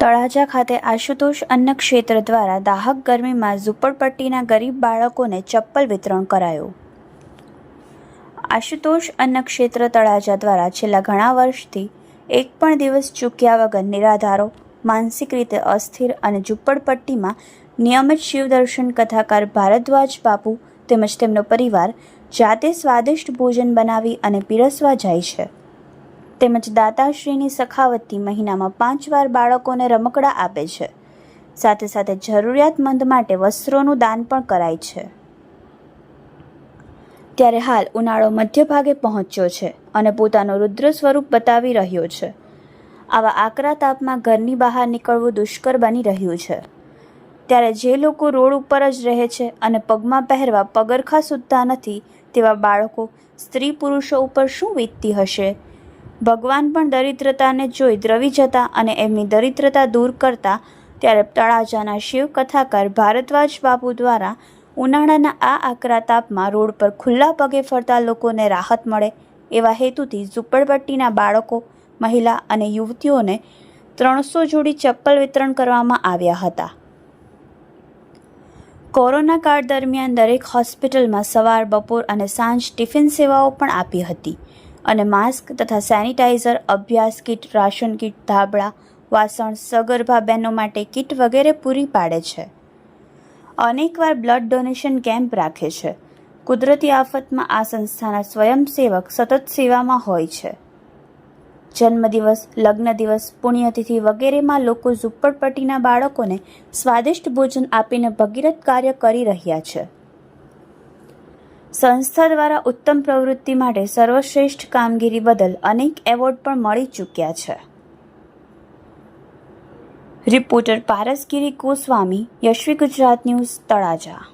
તળાજા ખાતે આશુતોષ અન્ન ક્ષેત્ર દ્વારા દાહક ગરમીમાં ઝૂંપડપટ્ટીના ગરીબ બાળકોને ચપ્પલ વિતરણ કરાયું. આશુતોષ અન્ન ક્ષેત્ર તળાજા દ્વારા છેલ્લા ઘણા વર્ષથી એક પણ દિવસ ચૂક્યા વગર નિરાધારો, માનસિક રીતે અસ્થિર અને ઝૂંપડપટ્ટીમાં નિયમિત શિવદર્શન કથાકાર ભારદ્વાજ બાપુ તેમજ તેમનો પરિવાર જાતે સ્વાદિષ્ટ ભોજન બનાવી અને પીરસવા જાય છે. તેમજ દાતાશ્રીની સખાવતી મહિનામાં પાંચ વાર બાળકોને રમકડા આપે છે. સાથે સાથે જરૂરિયાતમંદ માટે વસ્ત્રોનું દાન પણ કરાય છે. ત્યારે હાલ ઉનાળો મધ્યભાગે પહોંચ્યો છે અને પોતાનું રુદ્ર સ્વરૂપ બતાવી રહ્યો છે. આવા આકરા તાપમાં ઘરની બહાર નીકળવું દુષ્કર બની રહ્યું છે. ત્યારે જે લોકો રોડ ઉપર જ રહે છે અને પગમાં પહેરવા પગરખા સુદ્ધા નથી, તેવા બાળકો સ્ત્રી પુરુષો ઉપર શું વીતતી હશે? ભગવાન પણ દરિદ્રતાને જોઈ દ્રવી જતા અને એમની દરિદ્રતા દૂર કરતા ત્યારે તળાજાના શિવ કથાકાર ભારદ્વાજ બાપુ દ્વારા ઉનાળાના આ આકરા તાપમાં રોડ પર ખુલ્લા પગે ફરતા લોકોને રાહત મળે એવા હેતુથી ઝુંપડપટ્ટીના બાળકો, મહિલા અને યુવતીઓને ત્રણસો જોડી ચપ્પલ વિતરણ કરવામાં આવ્યા હતા. કોરોના કાળ દરમિયાન દરેક હોસ્પિટલમાં સવાર, બપોર અને સાંજ ટિફિન સેવાઓ પણ આપી હતી અને માસ્ક તથા સેનિટાઇઝર અભ્યાસ કીટ, રાશન કીટ, ધાબળા, વાસણ, સગર્ભા બહેનો માટે કીટ વગેરે પૂરી પાડે છે. અનેકવાર બ્લડ ડોનેશન કેમ્પ રાખે છે. કુદરતી આફતમાં આ સંસ્થાના સ્વયંસેવક સતત સેવામાં હોય છે. જન્મદિવસ લગ્ન દિવસ પુણ્યતિથિ વગેરેમાં લોકો ઝુપ્પડપટ્ટીના બાળકોને સ્વાદિષ્ટ ભોજન આપીને ભગીરથ કાર્ય કરી રહ્યા છે. સંસ્થા દ્વારા ઉત્તમ પ્રવૃત્તિ માટે સર્વશ્રેષ્ઠ કામગીરી બદલ અનેક એવોર્ડ પણ મળી ચૂક્યા છે. Reporter Parasgiri Goswami, Yashvi Gujarat news, Talaja.